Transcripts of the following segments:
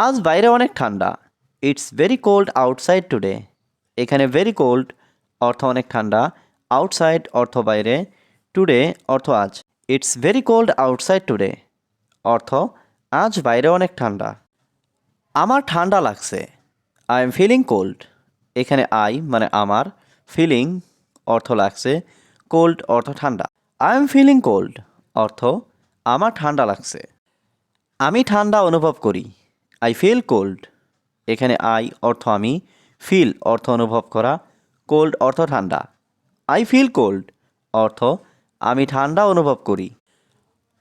আজ বাইরে অনেক ঠান্ডা। It's very cold outside today এখানে ভেরি কোল্ড অর্থ অনেক ঠান্ডা। আউটসাইড অর্থ বাইরে। টুডে অর্থ আজ। It's very cold outside today অর্থ আজ বাইরে অনেক ঠান্ডা। আমার ঠান্ডা লাগছে। আই এম ফিলিং কোল্ড এখানে আই মানে আমার। ফিলিং অর্থ লাগছে। কোল্ড অর্থ ঠান্ডা। আই এম ফিলিং কোল্ড অর্থ আমার ঠান্ডা লাগছে। আমি ঠান্ডা অনুভব করি। আই ফিল কোল্ড এখানে আই অর্থ আমি ফিল অর্থ অনুভব করা কোল্ড অর্থ ঠান্ডা। আই ফিল কোল্ড অর্থ আমি ঠান্ডা অনুভব করি।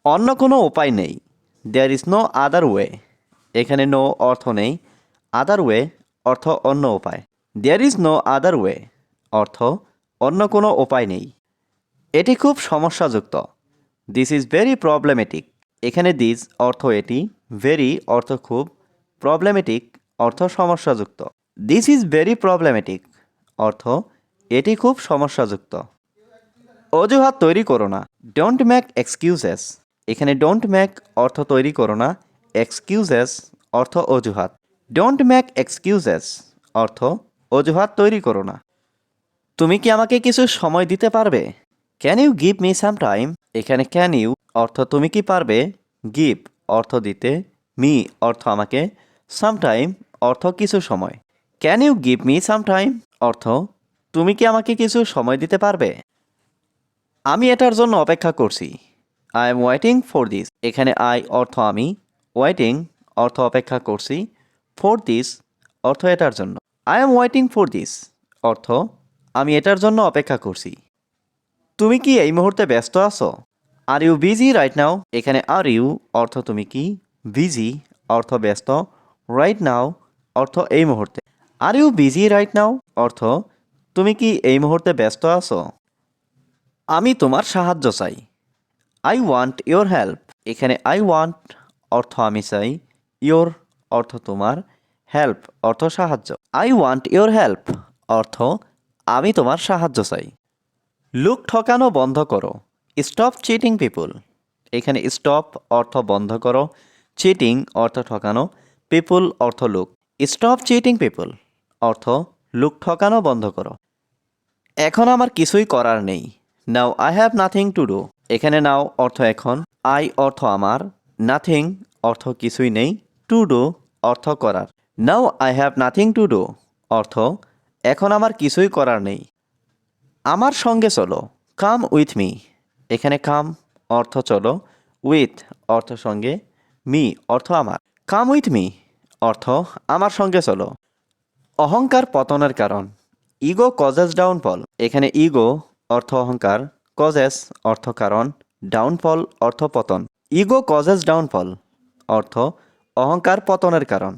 অন্য কোনো উপায় নেই। There is no other way এখানে নো অর্থ নেই। আদার ওয়ে অর্থ অন্য উপায়। There is no other way অর্থ অন্য কোনো উপায় নেই। এটি খুব সমস্যাযুক্ত। দিস ইজ ভেরি প্রবলেমেটিক এখানে দিস অর্থ এটি ভেরি অর্থ খুব প্রবলেমেটিক অর্থ সমস্যাযুক্ত। দিস ইজ ভেরি প্রবলেমেটিক অর্থ, এটি খুব সমস্যাযুক্ত। অজুহাত তৈরি করো না। ডোন্ট ম্যাক এক্সকিউজেস এখানে ডোন্ট ম্যাক অর্থ তৈরি করো না। এক্সকিউজেস অর্থ অজুহাত। ডোন্ট ম্যাক এক্সকিউজেস অর্থ, অজুহাত তৈরি করো না। তুমি কি আমাকে কিছু সময় দিতে পারবে? Can you give me some time এখানে ক্যান ইউ অর্থ তুমি কি পারবে? গিভ অর্থ দিতে। মি অর্থ আমাকে। সাম টাইম অর্থ কিছু সময়। Can you give me some time অর্থ, তুমি কি আমাকে কিছু সময় দিতে পারবে? আমি এটার জন্য অপেক্ষা করছি। I am waiting for this এখানে আই অর্থ আমি। ওয়েটিং অর্থ অপেক্ষা করছি। ফর দিস অর্থ এটার জন্য। I am waiting for this অর্থ, আমি এটার জন্য অপেক্ষা করছি। তুমি কি এই মুহূর্তে ব্যস্ত আছো? Are you busy right now এখানে আর ইউ অর্থ তুমি কি? বিজি অর্থ ব্যস্ত। রাইট নাও অর্থ এই মুহূর্তে। Are you busy right now অর্থ, তুমি কি এই মুহূর্তে ব্যস্ত আছো? আমি তোমার সাহায্য চাই। আই ওয়ান্ট ইয়োর হেল্প এখানে আই ওয়ান্ট অর্থ আমি চাই। ইয়োর অর্থ তোমার। হেল্প অর্থ সাহায্য। আই ওয়ান্ট ইয়োর হেল্প অর্থ, আমি তোমার সাহায্য চাই। লুক ঠকানো বন্ধ করো। স্টপ চিটিং পিপুল এখানে স্টপ অর্থ বন্ধ করো। চিটিং অর্থ ঠকানো। পিপুল অর্থ লুক। স্টপ চিটিং পিপুল অর্থ লুক ঠকানো বন্ধ করো। এখন আমার কিছুই করার নেই। Now I have nothing to do এখানে নাও অর্থ এখন আই অর্থ আমার নাথিং অর্থ কিছুই নেই টু ডু অর্থ করার। Now I have nothing to do অর্থ এখন আমার কিছুই করার নেই। আমার সঙ্গে চলো কাম উইথ মি এখানে কাম অর্থ চলো উইথ অর্থ সঙ্গে মি অর্থ আমার। কাম উইথ মি অর্থ আমার সঙ্গে চলো। অহংকার পতনের কারণ। Ego causes downfall. এখানে ইগো অর্থ অহংকার, কজেস অর্থ কারণ, ডাউনফল অর্থ পতন। ইগো কজেস ডাউনফল অর্থ অহংকার পতনের কারণ।